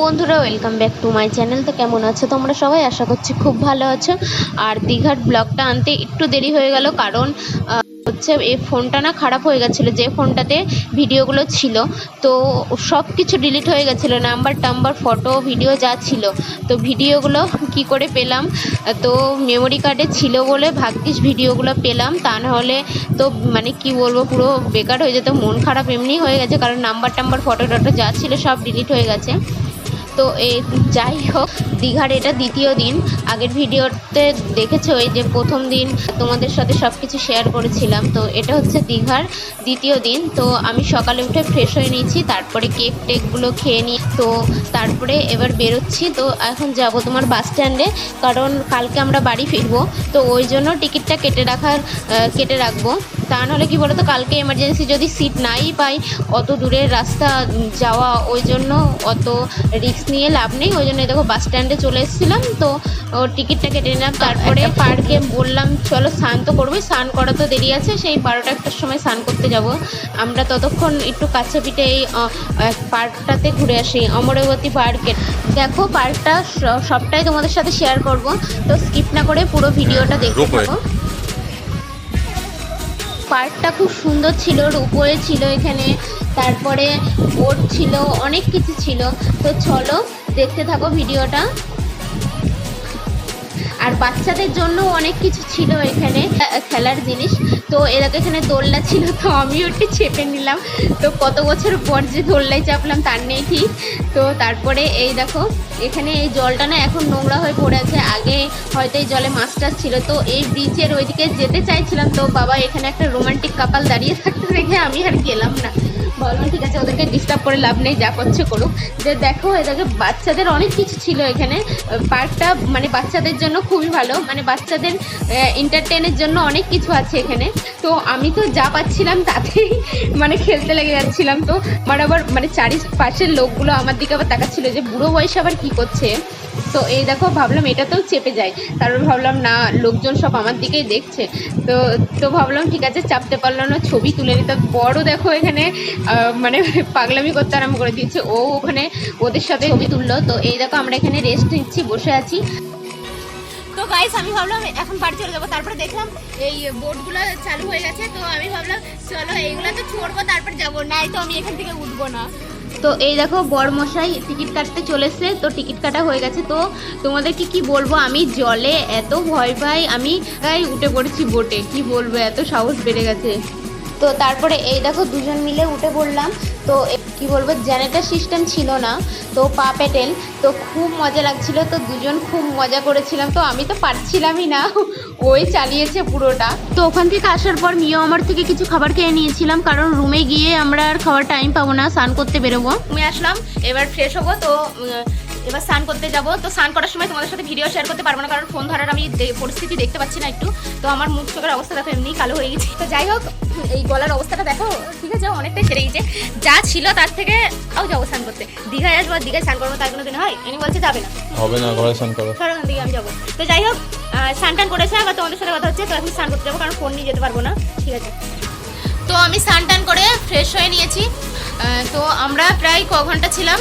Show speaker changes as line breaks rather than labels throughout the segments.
বন্ধুরা welcome back to my channel তো কেমন আছো তোমরা সবাই? আশা করছি খুব ভালো আছো। আর দীঘার ব্লগটা আনতে একটু দেরি হয়ে গেল, কারণ হচ্ছে এই ফোনটা না খারাপ হয়ে গেছিল, যে ফোনটাতে ভিডিওগুলো ছিল। তো সব কিছু ডিলিট হয়ে গেছিল নাম্বার টাম্বার ফটো ভিডিও যা ছিল। তো ভিডিওগুলো কি করে পেলাম? তো মেমোরি কার্ডে ছিল বলে ভাগ্যিস ভিডিওগুলো পেলাম। তা নাহলে তো মানে কি বলব, পুরো বেকার হয়ে যেত, মন খারাপ এমনি হয়ে গেছে, কারণ নাম্বার টাম্বার ফটো টটো যা ছিল সব ডিলিট হয়ে গেছে। তো এই যাই হোক, দীঘার এটা দ্বিতীয় দিন। আগের ভিডিওতে দেখেছ এই যে প্রথম দিন তোমাদের সাথে সব কিছু শেয়ার করেছিলাম, তো এটা হচ্ছে দীঘার দ্বিতীয় দিন। তো আমি সকালে উঠে ফ্রেশ হয়ে নিয়েছি, তারপরে কেক টেকগুলো খেয়ে নিই তো তারপরে এবার বেরোচ্ছি। তো এখন যাব তোমার বাস স্ট্যান্ডে কারণ কালকে আমরা বাড়ি ফিরবো, তো ওই জন্য টিকিটটা কেটে রাখার কেটে রাখব। তা নাহলে কি বলতো কালকে এমার্জেন্সি যদি সিট নাই পাই অত দূরের রাস্তা যাওয়া ওই জন্য অত রিস্ক নিয়ে লাভ নেই। ওই জন্য দেখো বাস স্ট্যান্ডে চলে এসেছিলাম তো ও টিকিটটা কেটে নিলাম। তারপরে পার্কে বললাম চলো স্নান তো করবোই স্নান করা তো দেরি আছে সেই বারোটা একটার সময় স্নান করতে যাব। আমরা ততক্ষণ একটু কাছে পিঠে এই পার্কটাতে ঘুরে আসি অমরাবতী পার্কে। দেখো পার্কটা সবটাই তোমাদের সাথে শেয়ার করব তো স্কিপ না করে পুরো ভিডিওটা দেখতে। থাকো। পার্কটা খুব সুন্দর ছিল উপরে ছিল এখানে, তারপরে বোট ছিল, অনেক কিছু ছিল। তো চলো দেখতে থাকো ভিডিওটা। আর বাচ্চাদের জন্য অনেক কিছু ছিল এখানে খেলার জিনিস। তো এরকম এখানে দোলনা ছিল, তো আমিও একটু চেপে নিলাম। তো কত বছর পর যে দোলনায় চাপলাম তার নেই ঠিক। তো তারপরে এই দেখো, এখানে এই জলটা না এখন নোংরা হয়ে পড়ে আছে। আগে হয়তো এই জলে মাছ টাছ ছিল, তো এই ব্রিজের ওইদিকে যেতে চাইছিলাম, তো বাবা এখানে একটা রোমান্টিক কাপাল দাঁড়িয়ে থাকতে দেখে আমি আর গেলাম না। বললাম ঠিক আছে, ওদেরকে ডিস্টার্ব করে লাভ নেই, যা করছে করুক। যে দেখো এদেরকে বাচ্চাদের অনেক কিছু ছিল এখানে। পার্কটা মানে বাচ্চাদের জন্য খুবই ভালো। মানে বাচ্চাদের এন্টারটেনের জন্য অনেক কিছু আছে এখানে। তো আমি তো যা পাচ্ছিলাম তাতেই মানে খেলতে লেগে যাচ্ছিলাম। তো আমার আবার মানে চারিপাশের লোকগুলো আমার দিকে আবার তাকাচ্ছিল যে, বুড়ো বয়সে আবার কি করছে? তো এই দেখো, ভাবলাম এটাতেও চেপে যাই। তারপর ভাবলাম, না, লোকজন সব আমার দিকেই দেখছে। তো তো ভাবলাম, ঠিক আছে, চাপতে পারলাম না, ছবি তুলে নিতে। বড় দেখো এখানে মানে পাগলামি করতে আরম্ভ করে দিয়েছে। ও ওখানে ওদের সাথে ছবি তুললো। তো এই দেখো, আমরা এখানে রেস্ট নিচ্ছি, বসে আছি। তো গাইস আমি ভাবলাম, এখন বাড়ি চলে যাব। তারপরে দেখলাম, এই বোটগুলো চালু হয়ে গেছে। তো আমি ভাবলাম, চলো এইগুলো তো ছড়বো, তারপর যাব। নাই তো আমি এখান থেকে উঠবো না। তো এই দেখো বরমশাই টিকিট কাটতে চলেছে, তো টিকিট কাটা হয়ে গেছে। তো তোমাদেরকে কি বলব, আমি জলে এত ভয় পাই, আমি উঠে পড়েছি বোটে কি বলব, এত সাহস বেড়ে গেছে। তো তারপরে এই দেখো দুজন মিলে উঠে পড়লাম। তো কি বলব, জেনারেটার সিস্টেম ছিল না, তো পা পেটেল তো খুব মজা লাগছিল, তো দুজন খুব মজা করেছিলাম। তো আমি তো পারছিলামই না, ওই চালিয়েছে পুরোটা। তো ওখান থেকে আসার পর মিও আমার থেকে কিছু খাবার খেয়ে নিয়েছিলাম, কারণ রুমে গিয়ে আমরা আর খাওয়ার টাইম পাবো না, স্নান করতে বেরোবো। রুমে আসলাম, এবার ফ্রেশ হব, তো এবার স্নান করতে যাব। তো স্নান করার সময় তোমাদের সাথে ভিডিও শেয়ার করতে পারব না, কারণ ফোন ধরার আমি পরিস্থিতি দেখতে পাচ্ছি না একটু। তো আমার মুখ চোখের অবস্থা দেখো এমনি কালো হয়ে গেছে। তো যাই হোক এই গলার অবস্থাটা দেখো। ঠিক আছে অনেকটাই সেরে গেছে। যা ছিল তার থেকে আও যাব স্নান করতে। দীঘায় আসব আর দীঘায় স্নান করব তার কোনো দিন হয়? এনি বলছে যাবে না।
হবে না ঘরে স্নান করো।
ওখান থেকে আমি যাব। তো যাই হোক স্নান টান করেছে আবার তোমাদের সাথে কথা হচ্ছে তো এখন স্নান করতে যাব কারণ ফোন নিয়ে যেতে পারব না। ঠিক আছে। তো আমি স্নান টান করে ফ্রেশ হয়ে নিয়েছি। তো আমরা প্রায় ক ঘণ্টা ছিলাম?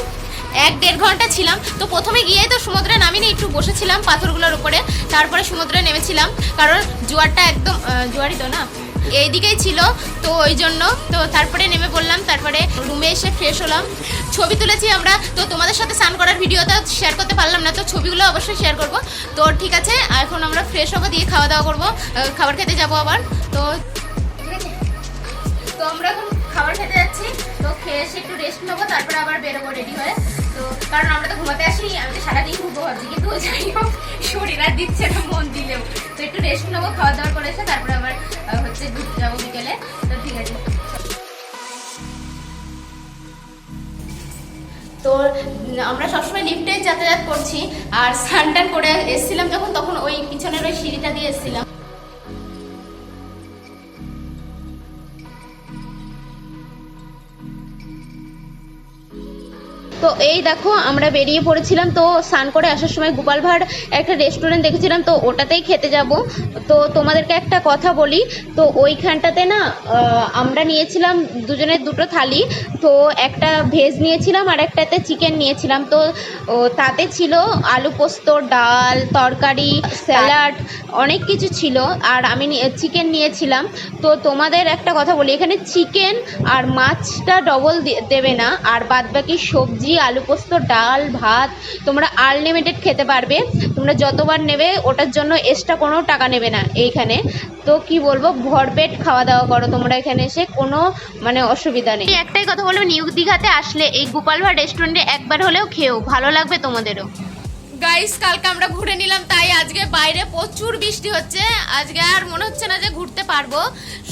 এক দেড় ঘণ্টা ছিলাম। তো প্রথমে গিয়ে তো সমুদ্রে নামিনি একটু বসেছিলাম পাথরগুলোর উপরে। তারপরে সমুদ্রে নেমেছিলাম কারণ জোয়ারটা একদম জোয়ারই তো না? এইদিকেই ছিল, তো ওই জন্য, তো তারপরে নেমে পড়লাম, তারপরে রুমে এসে ফ্রেশ হলাম। ছবি তুলেছি আমরা, তো তোমাদের সাথে স্নান করার ভিডিওটা শেয়ার করতে পারলাম না, তো ছবিগুলো অবশ্যই শেয়ার করব। তো ঠিক আছে, এখন আমরা ফ্রেশ হব, দিয়ে খাওয়া দাওয়া করব খাবার খেতে যাব আবার, তো তো আমরা এখন খাবার খেতে যাচ্ছি, তো খেয়ে এসে একটু রেস্ট নেব, তারপরে আবার বেরোবো রেডি হয়ে। তো কারণ আমরা তো ঘুমাতে আসি আমি তো সারাদিন ঘুরবো ভাবছি কিন্তু যাই হোক, শরীর আর দিচ্ছে না, মন দিলেও। তো একটু রেস্ট নেব খাওয়া দাওয়া করে এসে তারপরে আবার হচ্ছে ঘুরতে যাব বিকেলে। তো ঠিক আছে। তো আমরা সবসময় লিফটে যাতায়াত করছি, আর স্নান টান করে এসেছিলাম যখন, তখন ওই পিছনের ওই সিঁড়িটা দিয়ে এসেছিলাম। তো এই দেখো আমরা বেরিয়ে পড়েছিলাম তো স্নান করে আসার সময় গোপাল ভাঁড় একটা রেস্টুরেন্ট দেখেছিলাম তো ওটাতেই খেতে যাব। তো তোমাদেরকে একটা কথা বলি তো ওইখানটাতে না আমরা নিয়েছিলাম দুজনের দুটো থালি তো একটা ভেজ নিয়েছিলাম আর একটাতে চিকেন নিয়েছিলাম। তো তাতে ছিল আলু পোস্ত ডাল তরকারি স্যালাড অনেক কিছু ছিল, আর আমি চিকেন নিয়েছিলাম। তো তোমাদের একটা কথা বলি, এখানে চিকেন আর মাছটা ডবল দেবে না, আর বাদ বাকি সবজি, আলু পোস্ত, ডাল, ভাত, তোমরা আনলিমিটেড খেতে পারবে। তোমরা যতবার নেবে, ওটার জন্য এক্সট্রা কোনো টাকা নেবে না এইখানে। তো কি বলব, ভরপেট খাওয়া দাওয়া করো তোমরা এখানে এসে, কোনো মানে অসুবিধা নেই। একটাই কথা বলব, নিউ দীঘাতে আসলে এই গোপাল ভাঁড় রেস্টুরেন্টে একবার হলেও খেও ভালো লাগবে তোমাদেরও।
গাইস কালকে আমরা ঘুরে নিলাম, তাই আজকে বাইরে প্রচুর বৃষ্টি হচ্ছে। আজকে আর মনে হচ্ছে না যে ঘুরতে পারব।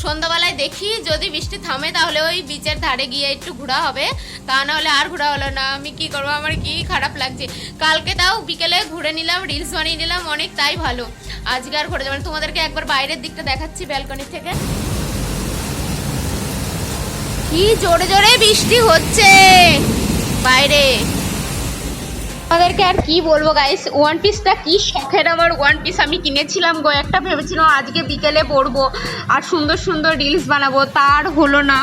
সন্ধ্যাবেলায় দেখি, যদি বৃষ্টি থামে তাহলে ওই বিচের ধারে গিয়ে একটু ঘোরা হবে। তা নাহলে আর ঘোরা হলো না। আমি কি করব? আমার কি খারাপ লাগছে? কালকে তাও বিকেলে ঘুরে নিলাম রিলস বানিয়ে নিলাম, অনেক তাই ভালো। আজকে আর ঘুরে যাবে না। তোমাদেরকে একবার বাইরের দিকটা দেখাচ্ছি ব্যালকনি থেকে। কি জোরে জোরে বৃষ্টি হচ্ছে! বাইরে।
আমাদেরকে আর কি বলব গাইস ওয়ান পিসটা কি শখের আমার ওয়ান পিস আমি কিনেছিলাম গো। একটা ভেবেছিলাম আজকে বিকেলে পড়ব আর সুন্দর সুন্দর রিলস বানাবো, তার হলো না।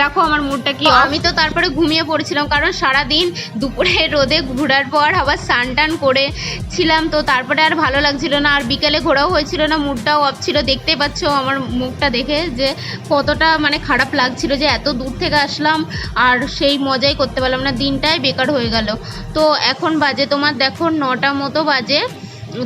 দেখো আমার মুডটা কি আমি তো তারপরে ঘুমিয়ে পড়েছিলাম কারণ সারা দিন দুপুরে রোদে ঘোরার পর আবার স্নান টান করেছিলাম তো তারপরে আর ভালো লাগছিল না। আর বিকেলে ঘোরাও হয়েছিল না মুডটাও অফ ছিল। দেখতেই পাচ্ছ আমার মুখটা দেখে যে কতটা মানে খারাপ লাগছিল যে এত দূর থেকে আসলাম আর সেই মজাই করতে পারলাম না। দিনটাই বেকার হয়ে গেল। তো এখন বাজে তোমার দেখো নটা মতো বাজে।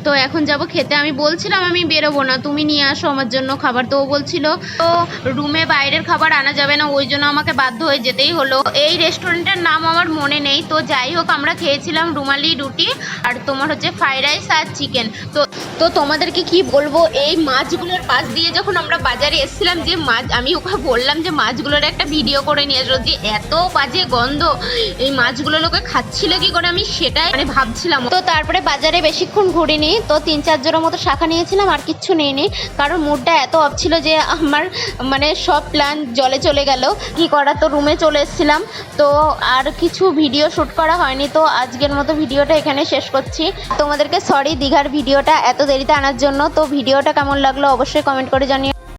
তো এখন যাব খেতে। আমি বলছিলাম আমি বেরোবো না, তুমি নিয়ে আসো আমার জন্য খাবার। তো ও বলছিল, তো রুমে বাইরের খাবার আনা যাবে না, ওই জন্য আমাকে বাধ্য হয়ে যেতেই হলো। এই রেস্টুরেন্টের নাম আমার মনে নেই। তো যাই হোক, আমরা খেয়েছিলাম রুমালি রুটি আর তোমার হচ্ছে ফ্রাইড রাইস আর চিকেন। তো তো তোমাদেরকে কি বলব, এই মাছগুলোর পাশ দিয়ে যখন আমরা বাজারে এসেছিলাম যে মাছ, আমি ওকে বললাম যে মাছগুলোর একটা ভিডিও করে নিয়ে আসলো যে এত বাজে গন্ধ, এই মাছগুলো লোকে খাচ্ছিল কি করে? আমি সেটাই মানে ভাবছিলাম। তো তারপরে বাজারে বেশিক্ষণ ঘুরিনি, তো তিন চার মতো শাখা নিয়েছিলাম, আর কিচ্ছু নিইনি, কারণ মুডটা এত অফ ছিল যে আমার মানে সব প্ল্যান জলে চলে গেল। কি করা তো রুমে চলে এসেছিলাম, তো আর কিছু ভিডিও শ্যুট করা হয়নি, তো আজকের মতো ভিডিওটা এখানে শেষ করছি। তোমাদেরকে সরি দীঘার ভিডিওটা এত দেরিতে আনার জন্য। তো ভিডিওটা কেমন লাগল অবশ্যই কমেন্ট করে জানিও।